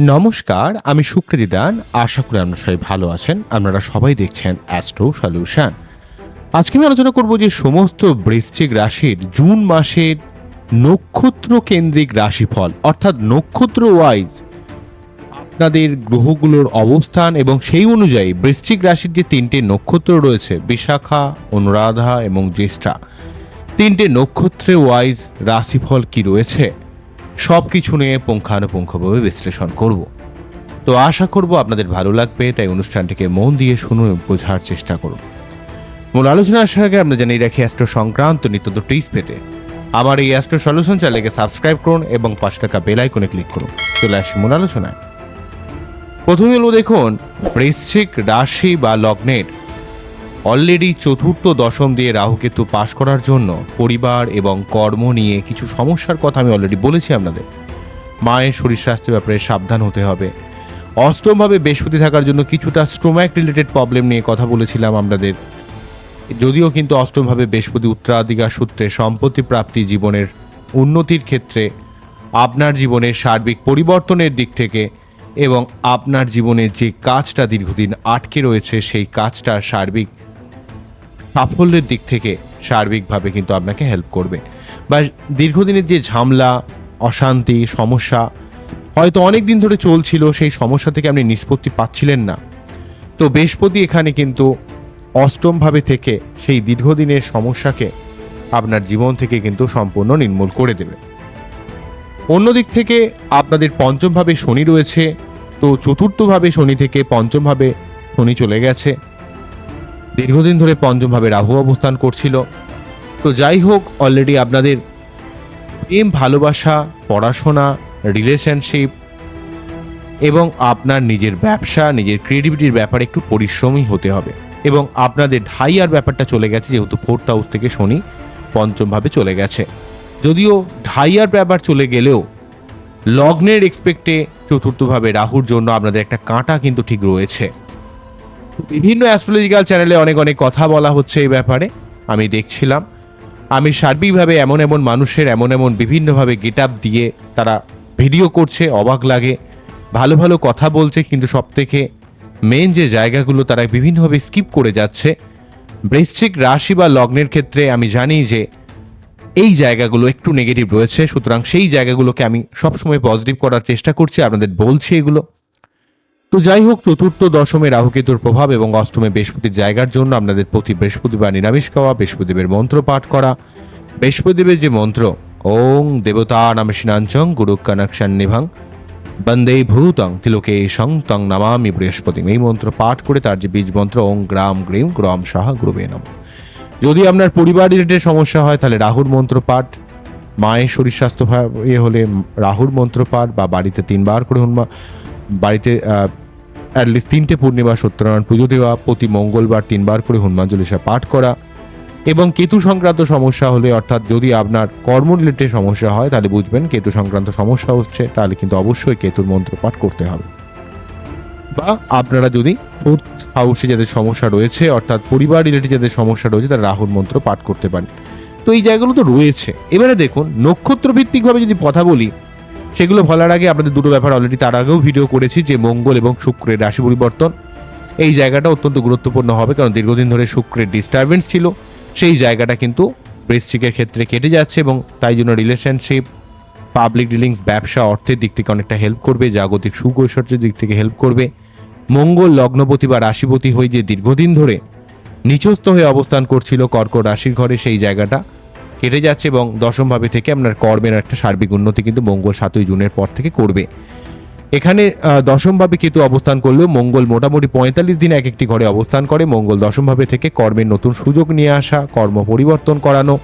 নমস্কার, আমি সুকৃতি দান। আশা করি আপনারা সবাই ভালো আছেন। আপনারা সবাই দেখছেন অ্যাস্ট্রো সলিউশন আজকে আমি আলোচনা করব যে সমস্ত বৃশ্চিক রাশির জুন মাসের নক্ষত্র কেন্দ্রিক রাশিফল, অর্থাৎ নক্ষত্র ওয়াইজ আপনাদের গ্রহগুলোর অবস্থান এবং সেই অনুযায়ী বৃশ্চিক রাশির যে তিনটে নক্ষত্র রয়েছে, বিশাখা, অনুরাধা এবং জ্যেষ্ঠা, তিনটে নক্ষত্রে ওয়াইজ রাশিফল কি রয়েছে? সব কিছু নিয়ে পুঙ্খানুপুঙ্খভাবে বিশ্লেষণ করব। তো আশা করব আপনাদের ভালো লাগবে, তাই অনুষ্ঠানটিকে মন দিয়ে শুনুন বোঝার চেষ্টা করুন। মূল আলোচনা আসার আগে আমরা জানিয়ে রাখি, অ্যাস্ট্রো সংক্রান্ত নিত্য টিস পেতে আমার এই অ্যাস্ট্রো সলিউশন চ্যানেলকে সাবস্ক্রাইব করুন এবং পাশে থাকা বেল আইকনে ক্লিক করুন। চলে আসি মূল আলোচনায়। প্রথমে হলো দেখুন, বৃশ্চিক রাশি বা লগ্নের। অলরেডি চতুর্থ দশম দিয়ে রাহুকেতু পাশ করার জন্য পরিবার এবং কর্ম নিয়ে কিছু সমস্যার কথা আমি অলরেডি বলেছি আপনাদের। মায়ের শরীর স্বাস্থ্যের ব্যাপারে সাবধান হতে হবে। অষ্টমভাবে বৃহস্পতি থাকার জন্য কিছুটা স্টোম্যাক রিলেটেড প্রবলেম নিয়ে কথা বলেছিলাম আপনাদের। যদিও কিন্তু অষ্টমভাবে বৃহস্পতি উত্তরাধিকার সূত্রে সম্পত্তি প্রাপ্তি জীবনের উন্নতির ক্ষেত্রে আপনার জীবনের সার্বিক পরিবর্তনের দিক থেকে এবং আপনার জীবনের যে কাজটা দীর্ঘদিন আটকে রয়েছে, সেই কাজটা সার্বিক সাফল্যের দিক থেকে সার্বিকভাবে কিন্তু আপনাকে হেল্প করবে। বা দীর্ঘদিনের যে ঝামলা, অশান্তি, সমস্যা, হয়তো অনেক দিন ধরে চলছিল, সেই সমস্যা থেকে আপনি নিষ্পত্তি পাচ্ছিলেন না। তো বৃহস্পতি এখানে কিন্তু অষ্টমভাবে থেকে সেই দীর্ঘদিনের সমস্যাকে আপনার জীবন থেকে কিন্তু সম্পূর্ণ নির্মূল করে দেবে। অন্যদিক থেকে আপনাদের পঞ্চমভাবে শনি রয়েছে, তো চতুর্থভাবে শনি থেকে পঞ্চমভাবে শনি চলে গেছে। দীর্ঘদিন ধরে পঞ্চমভাবে রাহু অবস্থান করছিল। তো যাই হোক অলরেডি আপনাদের প্রেম, ভালোবাসা, পড়াশোনা রিলেশনশিপ এবং আপনার নিজের ব্যবসা, নিজের ক্রিয়েটিভিটির ব্যাপারে একটু পরিশ্রমী হতে হবে এবং আপনাদের ঢাইয়ার ব্যাপারটা চলে গেছে, যেহেতু ফোর্থ হাউস থেকে শনি পঞ্চমভাবে চলে গেছে। যদিও ঢাইয়ার ব্যাপার চলে গেলেও লগ্নের এক্সপেক্টে চতুর্থভাবে রাহুর জন্য আপনাদের একটা কাঁটা কিন্তু ঠিক রয়েছে। বিভিন্ন অ্যাস্ট্রোলজিক্যাল চ্যানেলে অনেক অনেক কথা বলা হচ্ছে এই ব্যাপারে, আমি দেখছিলাম। আমি সার্বিকভাবে এমন এমন মানুষের এমন এমন বিভিন্নভাবে গেট আপ দিয়ে তারা ভিডিও করছে, অবাক লাগে। ভালো ভালো কথা বলছে, কিন্তু সব থেকে মেন যে জায়গাগুলো তারা বিভিন্নভাবে স্কিপ করে যাচ্ছে। বৃশ্চিক রাশি বা লগ্নের ক্ষেত্রে আমি জানি যে এই জায়গাগুলো একটু নেগেটিভ রয়েছে, সুতরাং সেই জায়গাগুলোকে আমি সবসময় পজিটিভ করার চেষ্টা করছি, আপনাদের বলছি এগুলো। তো যাই হোক, চতুর্থ দশমে রাহুকেতুর প্রভাব এবং অষ্টমে বৃহস্পতির জায়গার জন্য আপনাদের প্রতি বৃহস্পতিবার নিরামিষ খাওয়া বৃহস্পতিদেবের মন্ত্র পাঠ করা। বৃহস্পতিদেবের যে মন্ত্র, ওং দেবতা নামে সিনাঞ্চং গুরু কানাক্ষান নিভাং বন্দে ভূতং তিলোকে সং তং নামামি বৃহস্পতি এই মন্ত্র পাঠ করে তার যে বীজ মন্ত্র, ওং গ্রাম গ্রীম গ্রাম সাহা গ্রুবে নম। যদি আপনার পরিবার রিলেটেড সমস্যা হয়, তাহলে রাহুর মন্ত্র পাঠ মায়ের শরীর স্বাস্থ্য ইয়ে হলে রাহুর মন্ত্র পাঠ বা বাড়িতে তিনবার করে হনুমা, বাড়িতে অ্যাটলিস্ট তিনটে পূর্ণিমা সত্যনারায়ণ পুজো দেওয়া, প্রতি মঙ্গলবার তিনবার করে হনুমান চল্লিশা পাঠ করা এবং কেতু সংক্রান্ত সমস্যা হলে, অর্থাৎ যদি আপনার কর্ম রিলেটেড সমস্যা হয়, তাহলে বুঝবেন কেতু সংক্রান্ত সমস্যা হচ্ছে, তাহলে কিন্তু অবশ্যই কেতুর মন্ত্র পাঠ করতে হবে। বা আপনারা যদি ফোর্থ হাউসে যাদের সমস্যা রয়েছে, অর্থাৎ পরিবার রিলেটেড যাদের সমস্যা রয়েছে, তারা রাহুর মন্ত্র পাঠ করতে পারেন। তো এই জায়গাগুলো তো রয়েছে। এবারে দেখুন, নক্ষত্র ভিত্তিকভাবে যদি কথা বলি, সেগুলো বলার আগে আপনাদের দুটো ব্যাপার অলরেডি তার আগেও ভিডিও করেছি, যে মঙ্গল এবং শুক্রের রাশি পরিবর্তন। এই জায়গাটা অত্যন্ত গুরুত্বপূর্ণ হবে, কারণ দীর্ঘদিন ধরে শুক্রের ডিস্টারবেন্স ছিল। সেই জায়গাটা কিন্তু বৃশ্চিকের ক্ষেত্রে কেটে যাচ্ছে এবং তাই জন্য রিলেশনশিপ পাবলিক ডিলিংস ব্যবসা, অর্থের দিক থেকে অনেকটা হেল্প করবে, জাগতিক সুখ দিক থেকে হেল্প করবে। মঙ্গল লগ্নপতি বা রাশিপতি হয়ে যে দীর্ঘদিন ধরে নিচস্থ হয়ে অবস্থান করছিল কর্কট রাশির ঘরে, সেই জায়গাটা কেটে যাচ্ছে এবং দশমভাবে থেকে আপনার কর্মের একটা সার্বিক উন্নতি কিন্তু মঙ্গল সাতই জুনের পর থেকে করবে। এখানে দশমভাবে কেতু অবস্থান করলেও মঙ্গল মোটামুটি পঁয়তাল্লিশ দিন এক একটি ঘরে অবস্থান করে। মঙ্গল দশমভাবে থেকে কর্মের নতুন সুযোগ নিয়ে আসা, কর্ম পরিবর্তন করানো,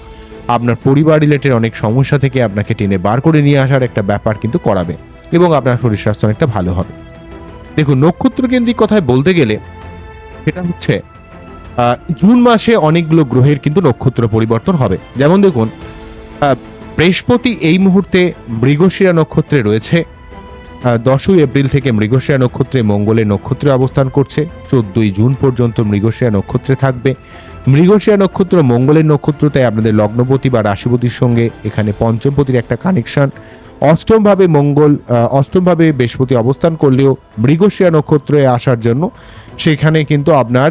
আপনার পরিবার রিলেটেড অনেক সমস্যা থেকে আপনাকে টেনে বার করে নিয়ে আসার একটা ব্যাপার কিন্তু করাবে এবং আপনার শরীর স্বাস্থ্য অনেকটা ভালো হবে। দেখুন নক্ষত্র কেন্দ্রিক কথায় বলতে গেলে সেটা হচ্ছে জুন মাসে অনেকগুলো গ্রহের কিন্তু নক্ষত্র পরিবর্তন হবে। যেমন দেখুন বৃহস্পতি এই মুহূর্তে মৃগশিরা নক্ষত্রে রয়েছে দশই এপ্রিল থেকে মৃগশিরা নক্ষত্রে মঙ্গলের নক্ষত্রে অবস্থান করছে, চোদ্দই জুন পর্যন্ত মৃগশিরা নক্ষত্রে থাকবে। মৃগশিরা নক্ষত্র মঙ্গলের নক্ষত্র তাই আপনাদের লগ্নপতি বা রাশিপতির সঙ্গে এখানে পঞ্চমপতির একটা কানেকশন অষ্টমভাবে মঙ্গল অষ্টমভাবে বৃহস্পতি অবস্থান করলেও মৃগশিরা নক্ষত্রে আসার জন্য সেখানে কিন্তু আপনার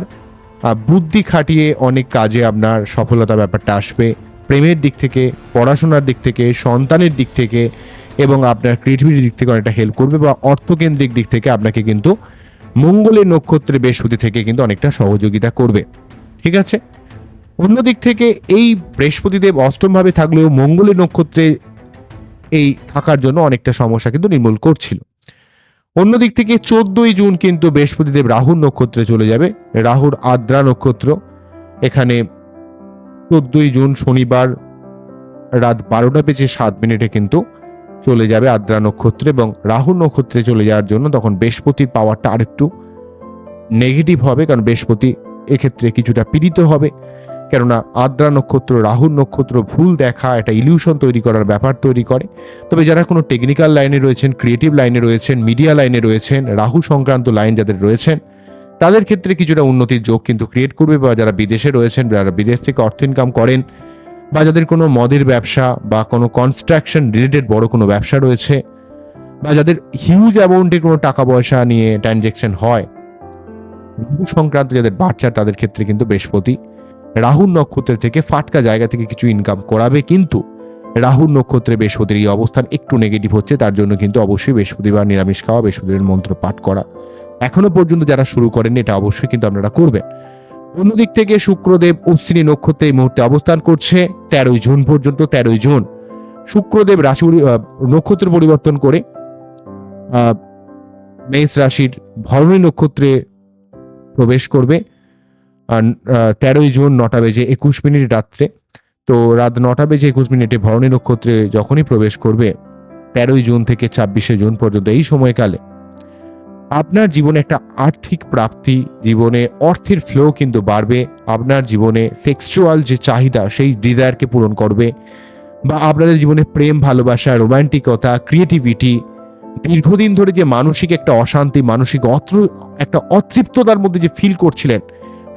বুদ্ধি খাটিয়ে অনেক কাজে আপনার সফলতা ব্যাপারটা আসবে। প্রেমের দিক থেকে, পড়াশোনার দিক থেকে, সন্তানের দিক থেকে এবং আপনার ক্রিয়েটিভিটির দিক থেকে অনেকটা হেল্প করবে বা অর্থকেন্দ্রিক দিক থেকে আপনাকে কিন্তু মঙ্গলের নক্ষত্রে বৃহস্পতি থেকে কিন্তু অনেকটা সহযোগিতা করবে। ঠিক আছে? অন্যদিক থেকে এই বৃহস্পতিদেব অষ্টমভাবে থাকলেও মঙ্গলের নক্ষত্রে এই থাকার জন্য অনেকটা সমস্যা কিন্তু নির্মূল করছিল। অন্যদিক থেকে চোদ্দই জুন কিন্তু বৃহস্পতিদেব রাহুর নক্ষত্রে চলে যাবে। রাহুর আদ্রা নক্ষত্র, এখানে চোদ্দই জুন শনিবার রাত বারোটা বেজে সাত মিনিটে কিন্তু চলে যাবে আদ্রা নক্ষত্রে এবং রাহু নক্ষত্রে চলে যাওয়ার জন্য তখন বৃহস্পতির পাওয়ারটা আরেকটু নেগেটিভ হবে কারণ বৃহস্পতি এক্ষেত্রে কিছুটা পীড়িত হবে। কেননা আদ্রা নক্ষত্র রাহুর নক্ষত্র ভুল দেখা একটা ইলিউশন তৈরি করার ব্যাপার তৈরি করে। তবে যারা কোনো টেকনিক্যাল লাইনে রয়েছেন ক্রিয়েটিভ লাইনে রয়েছেন মিডিয়া লাইনে রয়েছেন, রাহু সংক্রান্ত লাইন যাদের রয়েছেন, তাদের ক্ষেত্রে কিছুটা উন্নতির যোগ কিন্তু ক্রিয়েট করবে বা যারা বিদেশে রয়েছেন, যারা বিদেশ থেকে অর্থ ইনকাম করেন বা যাদের কোনো মদের ব্যবসা বা কোনো কনস্ট্রাকশন রিলেটেড বড় কোনো ব্যবসা রয়েছে বা যাদের হিউজ অ্যামাউন্টে কোনো টাকা পয়সা নিয়ে ট্রানজ্যাকশন হয় সংক্রান্ত যাদের বাচ্চা তাদের ক্ষেত্রে কিন্তু বৃহস্পতি। রাহুর নক্ষত্রের থেকে ফাটকা জায়গা থেকে কিছু ইনকাম করাবে কিন্তু রাহুর নক্ষত্রে বৃহস্পতির এই অবস্থান একটু নেগেটিভ হচ্ছে, তার জন্য কিন্তু অবশ্যই বৃহস্পতিবার নিরামিষ খাওয়া বৃহস্পতির মন্ত্র পাঠ করা। এখনও পর্যন্ত যারা শুরু করেন এটা অবশ্যই কিন্তু আপনারা করবেন। অন্যদিক থেকে শুক্রদেব অশ্বিনী নক্ষত্রে এই মুহূর্তে অবস্থান করছে, তেরোই জুন পর্যন্ত, তেরোই জুন। শুক্রদেব রাশি নক্ষত্র পরিবর্তন করে মেষ রাশির ভরণী নক্ষত্রে প্রবেশ করবে। তেরোই জুন নটা বেজে একুশ মিনিট রাত্রে। তো রাত নটা বেজে একুশ মিনিটে ভরণী নক্ষত্রে যখনই প্রবেশ করবে, তেরোই জুন থেকে ছাব্বিশে জুন পর্যন্ত এই সময়কালে, আপনার জীবনে একটা আর্থিক প্রাপ্তি, জীবনে অর্থের ফ্লো কিন্তু বাড়বে, আপনার জীবনে সেক্সুয়াল যে চাহিদা, সেই ডিজায়ারকে পূরণ করবে, বা আপনাদের জীবনে প্রেম, ভালোবাসা রোমান্টিকতা ক্রিয়েটিভিটি দীর্ঘদিন ধরে যে মানসিক একটা অশান্তি, মানসিক অত্র, একটা অতৃপ্ততার মধ্যে যে ফিল করছিলেন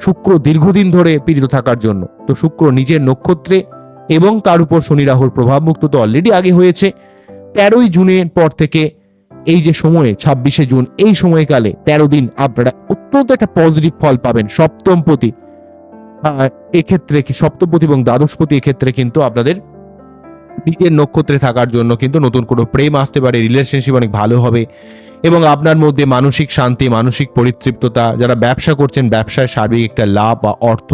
শুক্র দীর্ঘদিন ধরে পীড়িত থাকার জন্য। তো শুক্র নিজের নক্ষত্রে এবং তার উপর শনি রাহুর প্রভাবমুক্ত তো অলরেডি আগে হয়েছে। তেরোই জুনের পর থেকে এই যে সময়ে, ছাব্বিশে জুন, এই সময়কালে তেরো দিন আপনারা অত্যন্ত একটা পজিটিভ ফল পাবেন, সপ্তমপতি। এক্ষেত্রে সপ্তমপতি এবং দ্বাদশপতি এক্ষেত্রে কিন্তু আপনাদের নিজের নক্ষত্রে থাকার জন্য কিন্তু নতুন কোনো প্রেম আসতে পারে রিলেশনশিপ অনেক ভালো হবে এবং আপনার মধ্যে মানসিক শান্তি, মানসিক পরিতৃপ্ততা, যারা ব্যবসা করছেন, ব্যবসায় সার্বিক একটা লাভ বা অর্থ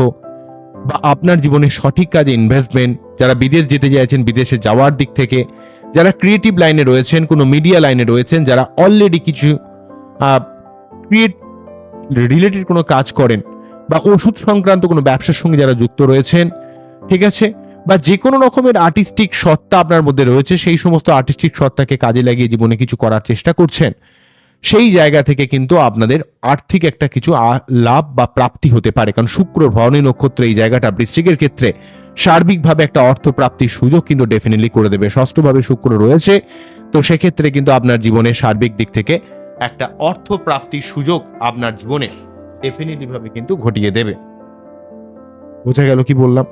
বা আপনার জীবনে সঠিক কাজে ইনভেস্টমেন্ট যারা বিদেশ যেতে চাইছেন, বিদেশে যাওয়ার দিক থেকে, যারা ক্রিয়েটিভ লাইনে রয়েছেন, কোনো মিডিয়া লাইনে রয়েছেন, যারা অলরেডি কিছু ক্রিয়েট রিলেটেড কোনো কাজ করেন বা ওষুধ সংক্রান্ত কোনো ব্যবসার সঙ্গে যারা যুক্ত রয়েছেন, ঠিক আছে? বা যে কোনো রকমের আর্টিস্টিক সত্তা আপনার মধ্যে রয়েছে, সেই সমস্ত আর্টিস্টিক সত্তাকে কাজে লাগিয়ে জীবনে কিছু করার চেষ্টা করছেন, সেই জায়গা থেকে কিন্তু আপনাদের আর্থিক একটা কিছু লাভ বা প্রাপ্তি হতে পারে। কারণ শুক্র, ভরণী নক্ষত্র এই জায়গাটা বৃশ্চিকের ক্ষেত্রে সার্বিকভাবে একটা অর্থ প্রাপ্তির সুযোগ কিন্তু ডেফিনেটলি করে দেবে। ষষ্ঠভাবে শুক্র রয়েছে, তো সেক্ষেত্রে কিন্তু আপনার জীবনে সার্বিক দিক থেকে একটা অর্থ প্রাপ্তির সুযোগ আপনার জীবনে ডেফিনেটলি ভাবে কিন্তু ঘটিয়ে দেবে। বোঝা গেল কি বললাম?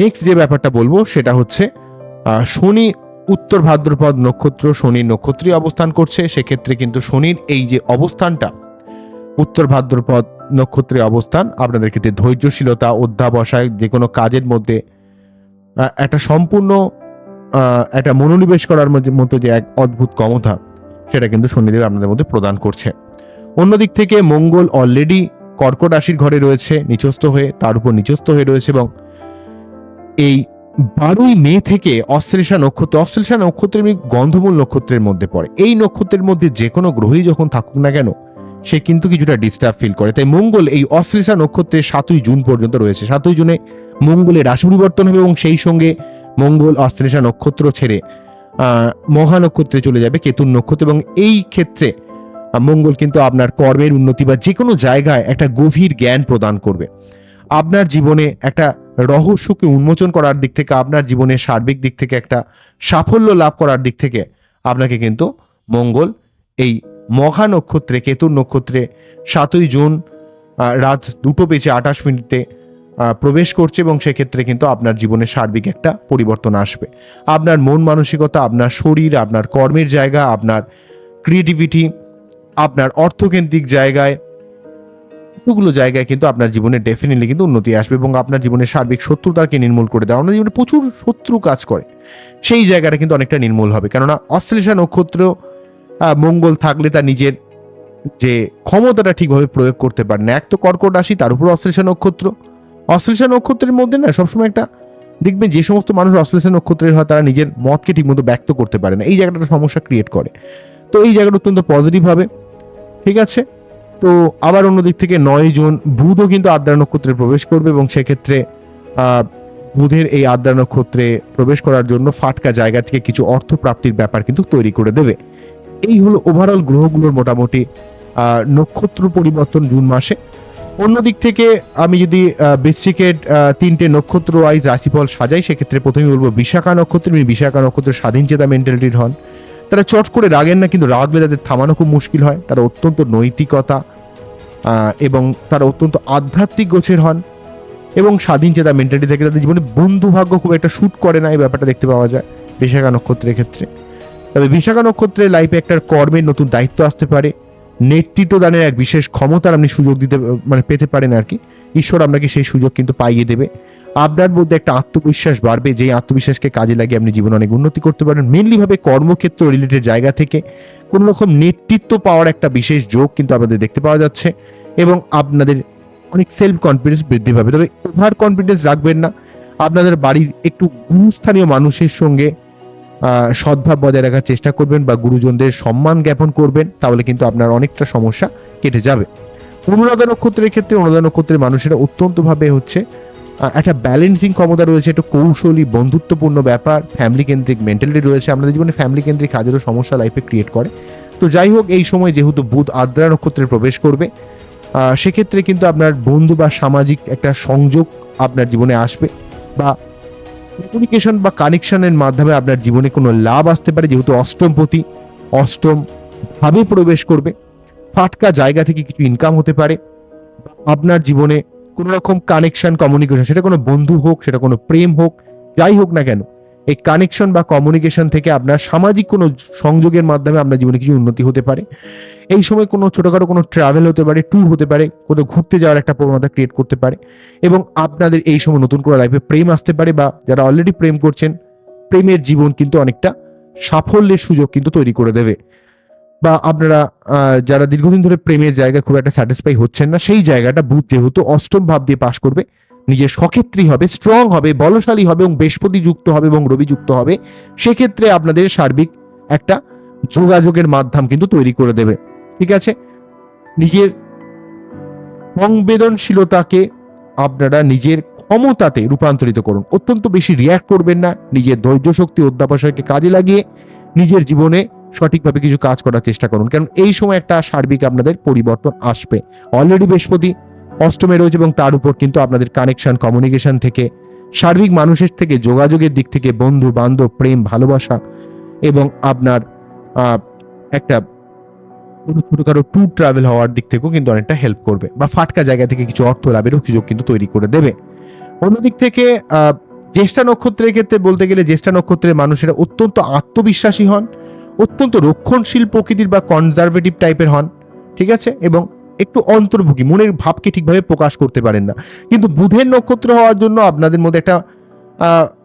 নেক্সট যে ব্যাপারটা বলব সেটা হচ্ছে শনি উত্তর ভাদ্রপদ নক্ষত্র শনির নক্ষত্রে অবস্থান করছে, সেক্ষেত্রে কিন্তু শনির এই যে অবস্থানটা, উত্তর ভাদ্রপদ নক্ষত্রে অবস্থান, আপনাদের ক্ষেত্রে ধৈর্যশীলতা, অধ্যাবসায়, যে কোনো কাজের মধ্যে একটা সম্পূর্ণ একটা মনোনিবেশ করার মতো যে এক অদ্ভুত ক্ষমতা, সেটা কিন্তু শনিদেব আপনাদের মধ্যে প্রদান করছে। অন্যদিক থেকে মঙ্গল অলরেডি কর্কট রাশির ঘরে রয়েছে, নিচস্থ হয়ে, তার উপর নিচস্থ হয়ে রয়েছে এবং এই বারোই মে থেকে অশ্লেষা নক্ষত্র, অশ্লেষা নক্ষত্রের এমনি গন্ধমূল নক্ষত্রের মধ্যে পড়ে। এই নক্ষত্রের মধ্যে যে কোনো গ্রহই যখন থাকুক না কেন, সে কিন্তু কিছুটা ডিস্টার্ব ফিল করে। তাই মঙ্গল এই অশ্লেষা নক্ষত্রে সাতই জুন পর্যন্ত রয়েছে। সাতই জুনে মঙ্গলের রাশি পরিবর্তন হবে এবং সেই সঙ্গে মঙ্গল অশ্লেষা নক্ষত্র ছেড়ে মহা নক্ষত্রে চলে যাবে কেতুন নক্ষত্র এবং এই ক্ষেত্রে মঙ্গল কিন্তু আপনার কর্মের উন্নতি বা যে কোনো জায়গায় একটা গভীর জ্ঞান প্রদান করবে। আপনার জীবনে একটা রহস্যকে উন্মোচন করার দিক থেকে, আপনার জীবনের সার্বিক দিক থেকে একটা সাফল্য লাভ করার দিক থেকে আপনাকে কিন্তু মঙ্গল এই মহা নক্ষত্রে কেতুর নক্ষত্রে সাতই জুন রাত দুটো বেজে আঠাশ মিনিটে প্রবেশ করছে এবং সেক্ষেত্রে কিন্তু আপনার জীবনে সার্বিক একটা পরিবর্তন আসবে। আপনার মন মানসিকতা, আপনার শরীর, আপনার কর্মের জায়গা, আপনার ক্রিয়েটিভিটি আপনার অর্থকেন্দ্রিক জায়গায় এতগুলো জায়গায় কিন্তু আপনার জীবনে ডেফিনেটলি কিন্তু উন্নতি আসবে এবং আপনার জীবনের সার্বিক শত্রুতাকে নির্মূল করে দেয়। আপনার জীবনে প্রচুর শত্রু কাজ করে। সেই জায়গাটা কিন্তু অনেকটা নির্মূল হবে। কেননা অশ্লেষা নক্ষত্র মঙ্গল থাকলে তার নিজের যে ক্ষমতাটা ঠিকভাবে প্রয়োগ করতে পারে না। এক তো কর্কট রাশি, তার উপর অশ্লেষা নক্ষত্র। অশ্লেষা নক্ষত্রের মধ্যে না সবসময় একটা দেখবেন যে সমস্ত মানুষ অশ্লেষা নক্ষত্রের হয়, তারা নিজের মতকে ঠিকমতো ব্যক্ত করতে পারে না। এই জায়গাটা সমস্যা ক্রিয়েট করে। তো এই জায়গাটা অত্যন্ত পজিটিভ হবে। ঠিক আছে? তো আবার অন্যদিক থেকে নয় জুন বুধও কিন্তু আদ্রা নক্ষত্রে প্রবেশ করবে এবং সেক্ষেত্রে বুধের এই আদ্রা নক্ষত্রে প্রবেশ করার জন্য ফাটকা জায়গা থেকে কিছু অর্থ প্রাপ্তির ব্যাপার কিন্তু তৈরি করে দেবে। এই হলো ওভারঅল গ্রহগুলোর মোটামুটি নক্ষত্র পরিবর্তন জুন মাসে। অন্যদিক থেকে আমি যদি বৃশ্চিকের তিনটে নক্ষত্র ওয়াইজ রাশিফল সাজাই, সেক্ষেত্রে প্রথমে বলব বিশাখা নক্ষত্র। বিশাখা নক্ষত্র স্বাধীন চেতা মেন্টালিটির হন। তারা চট করে রাগেন না, কিন্তু রাগলে তাদের থামানো খুব মুশকিল হয়। তারা অত্যন্ত নৈতিকতা এবং তারা অত্যন্ত আধ্যাত্মিক গোছের হন। এবং স্বাধীন চেতা মেন্টালিটি থেকে তাদের জীবনে বন্ধু ভাগ্য খুব একটা শ্যুট করে না, এই ব্যাপারটা দেখতে পাওয়া যায় বিশাখা নক্ষত্রের ক্ষেত্রে। তবে বিশাখা নক্ষত্রের লাইফে একটা কর্মের নতুন দায়িত্ব আসতে পারে। নেতৃত্ব দানের এক বিশেষ ক্ষমতার আপনি সুযোগ দিতে মানে পেতে পারেন আর কি। ঈশ্বর আপনাকে সেই সুযোগ কিন্তু পাইয়ে দেবে। আপনার মধ্যে একটা আত্মবিশ্বাস বাড়বে, যেই আত্মবিশ্বাসকে কাজে লাগিয়ে আপনি জীবনে অনেক উন্নতি করতে পারেন মেনলি ভাবে কর্মক্ষেত্র রিলেটেড জায়গা থেকে কোনো রকম নেতৃত্ব পাওয়ার একটা বিশেষ যোগ কিন্তু আপনাদের দেখতে পাওয়া যাচ্ছে এবং আপনাদের অনেক সেলফ কনফিডেন্স বৃদ্ধি পাবে। তবে ওভার কনফিডেন্স রাখবেন না। আপনাদের বাড়ির একটু গুরুস্থানীয় মানুষের সঙ্গে সদ্ভাব বজায় রাখার চেষ্টা করবেন বা গুরুজনদের সম্মান জ্ঞাপন করবেন, তাহলে কিন্তু আপনার অনেকটা সমস্যা কেটে যাবে। অনুরাধা নক্ষত্রের ক্ষেত্রে অনুরাধা নক্ষত্রের মানুষেরা অত্যন্তভাবে হচ্ছে একটা ব্যালেন্সিং ক্ষমতা রয়েছে, একটা কৌশলী, বন্ধুত্বপূর্ণ ব্যাপার ফ্যামিলি কেন্দ্রিক মেন্টালিটি রয়েছে। আপনাদের জীবনে ফ্যামিলি কেন্দ্রিক কাজেরও সমস্যা লাইফে ক্রিয়েট করে। তো যাই হোক, এই সময় যেহেতু বুধ আদ্রা নক্ষত্রে প্রবেশ করবে সেক্ষেত্রে কিন্তু আপনার বন্ধু বা সামাজিক একটা সংযোগ আপনার জীবনে আসবে বা কমিউনিকেশন বা কানেকশনের মাধ্যমে আপনার জীবনে কোনো লাভ আসতে পারে। যেহেতু অষ্টমপতি অষ্টম ভাবে প্রবেশ করবে। ফাটকা জায়গা থেকে কিছু ইনকাম হতে পারে। আপনার জীবনে কোনো রকম কানেকশন কমিউনিকেশন সেটা কোনো বন্ধু হোক, সেটা কোনো প্রেম হোক, যাই হোক না কেন, এই কানেকশন বা কমিউনিকেশন থেকে আপনার সামাজিক কোনো সংযোগের মাধ্যমে আপনার জীবনে কিছু উন্নতি হতে পারে। এই সময় কোনো ছোটোখাটো কোনো ট্রাভেল হতে পারে ট্যুর হতে পারে, কোথাও ঘুরতে যাওয়ার একটা প্রবণতা ক্রিয়েট করতে পারে এবং আপনাদের এই সময় নতুন করে লাইফে প্রেম আসতে পারে বা যারা অলরেডি প্রেম করছেন, প্রেমের জীবন কিন্তু অনেকটা সাফল্যের সুযোগ কিন্তু তৈরি করে দেবে। বা আপনারা যারা দীর্ঘদিন ধরে প্রেমের জায়গা খুব একটা স্যাটিসফাই হচ্ছেন না, সেই জায়গাটা বুধ যেহেতু অষ্টম ভাব দিয়ে পাশ করবে, নিজের সক্ষেত্রী হবে স্ট্রং হবে, বলশালী হবে এবং বৃহস্পতি যুক্ত হবে এবং রবি যুক্ত হবে, সেক্ষেত্রে আপনাদের সার্বিক একটা যোগাযোগের মাধ্যম কিন্তু তৈরি করে দেবে। ঠিক আছে? নিজের সংবেদনশীলতাকে আপনারা নিজের ক্ষমতাতে রূপান্তরিত করুন। অত্যন্ত বেশি রিয়্যাক্ট করবেন না, নিজের ধৈর্য শক্তি অধ্যাবসায়কে কাজে লাগিয়ে নিজের জীবনে সঠিকভাবে কিছু কাজ করার চেষ্টা করুন। কারণ এই সময় একটা সার্বিক আপনাদের পরিবর্তন আসবে। অলরেডি বৃহস্পতি, অষ্টমে রয়েছে এবং তার উপর কিন্তু আপনাদের কানেকশন কমিউনিকেশন থেকে, সার্বিক মানুষের থেকে, যোগাযোগের দিক থেকে বন্ধু, বান্ধব, প্রেম, ভালোবাসা এবং আপনার একটা কোনো ছোটখাটো ট্যুর ট্রাভেল হওয়ার দিক থেকেও কিন্তু অনেকটা হেল্প করবে বা ফাটকা জায়গা থেকে কিছু অর্থ লাভেরও সুযোগ কিন্তু তৈরি করে দেবে। অন্যদিক থেকে জ্যেষ্ঠা নক্ষত্রের ক্ষেত্রে বলতে গেলে জ্যেষ্ঠা নক্ষত্রের মানুষেরা অত্যন্ত আত্মবিশ্বাসী হন। অত্যন্ত রক্ষণশীল প্রকৃতির বা কনজারভেটিভ টাইপের হন, ঠিক আছে? এবং একটু অন্তর্ভুগী, মনের ভাবকে ঠিকভাবে প্রকাশ করতে পারেন না। কিন্তু বুধের নক্ষত্র হওয়ার জন্য আপনাদের মধ্যে একটা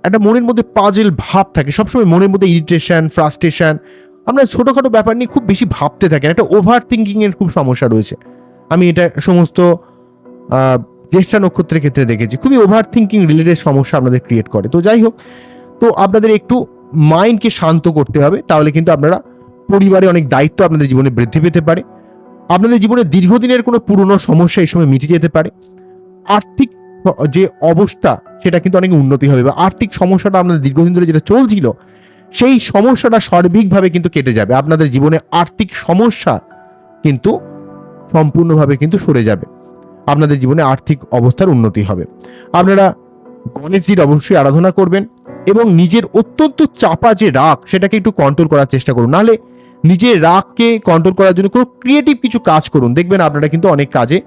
একটা মনের মধ্যে পাজেল ভাব থাকে। সবসময় মনের মধ্যে ইরিটেশন ফ্রাস্ট্রেশন আমরা ছোটোখাটো ব্যাপার নিয়ে খুব বেশি ভাবতে থাকেন। একটা ওভার থিঙ্কিং এর খুব সমস্যা রয়েছে। আমি এটা সমস্ত জ্যেষ্ঠা নক্ষত্রের ক্ষেত্রে দেখেছি। খুবই ওভার থিঙ্কিং রিলেটেড সমস্যা আপনাদের ক্রিয়েট করে। তো যাই হোক, তো আপনাদের একটু মাইন্ডকে শান্ত করতে হবে, তাহলে কিন্তু আপনারা পরিবারে অনেক দায়িত্ব আপনাদের জীবনে বৃদ্ধি পেতে পারে। আপনাদের জীবনে দীর্ঘদিনের কোনো পুরনো সমস্যা এই সময় মিটে যেতে পারে। আর্থিক যে অবস্থা, সেটা কিন্তু অনেক উন্নতি হবে বা আর্থিক সমস্যাটা আপনাদের দীর্ঘদিন ধরে যেটা চলছিল, সেই সমস্যাটা সার্বিকভাবে কিন্তু কেটে যাবে। আপনাদের জীবনে আর্থিক সমস্যা কিন্তু সম্পূর্ণভাবে কিন্তু সরে যাবে। আপনাদের জীবনে আর্থিক অবস্থার উন্নতি হবে। আপনারা গণেশজির অবশ্যই আরাধনা করবেন। এবং নিজের অত্যন্ত চাপা যে রাগ, সেটাকে একটু কন্ট্রোল করার চেষ্টা করুন। নাহলে নিজের রাগকে কন্ট্রোল করার জন্য কোনো ক্রিয়েটিভ কিছু কাজ করুন। দেখবেন আপনারা কিন্তু অনেক কাজে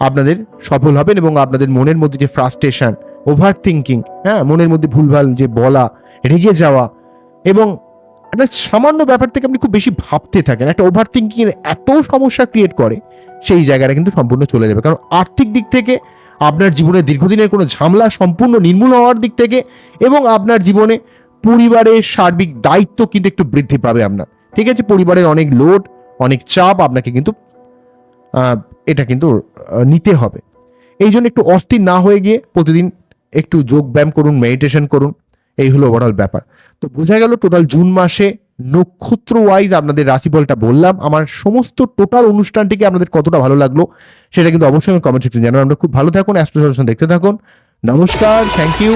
আপনাদের সফল হবেন এবং আপনাদের মনের মধ্যে যে ফ্রাস্ট্রেশন ওভার থিঙ্কিং হ্যাঁ মনের মধ্যে ভুলভাল যে বলা, রেগে যাওয়া এবং একটা সামান্য ব্যাপার থেকে আপনি খুব বেশি ভাবতে থাকেন। একটা ওভার থিঙ্কিং এর এত সমস্যা ক্রিয়েট করে, সেই জায়গাটা কিন্তু সম্পূর্ণ চলে যাবে। কারণ আর্থিক দিক থেকে আপনার জীবনে দীর্ঘদিনের কোনো ঝামেলা সম্পূর্ণ নির্মূল হওয়ার দিক থেকে এবং আপনার জীবনে পরিবারের সার্বিক দায়িত্ব কিন্তু একটু বৃদ্ধি পাবে আপনার। ঠিক আছে? পরিবারের অনেক লোড, অনেক চাপ আপনাকে কিন্তু এটা কিন্তু নিতে হবে। এই জন্য একটু অস্থির না হয়ে গিয়ে প্রতিদিন একটু যোগ ব্যায়াম করুন মেডিটেশন করুন, এই হলো ওভারঅল ব্যাপার। তো বোঝা গেল টোটাল জুন মাসে নক্ষত্র ওয়াইজ আপনাদের রাশিফলটা বললাম। আমার সমস্ত টোটাল অনুষ্ঠানটিকে আপনাদের কতটা ভালো লাগল সেটা কিন্তু অবশ্যই কমেন্ট সেকশন জানান আমরা খুব ভালো থাকুন অ্যাস্ট্রো দেখতে থাকুন। নমস্কার থ্যাংক ইউ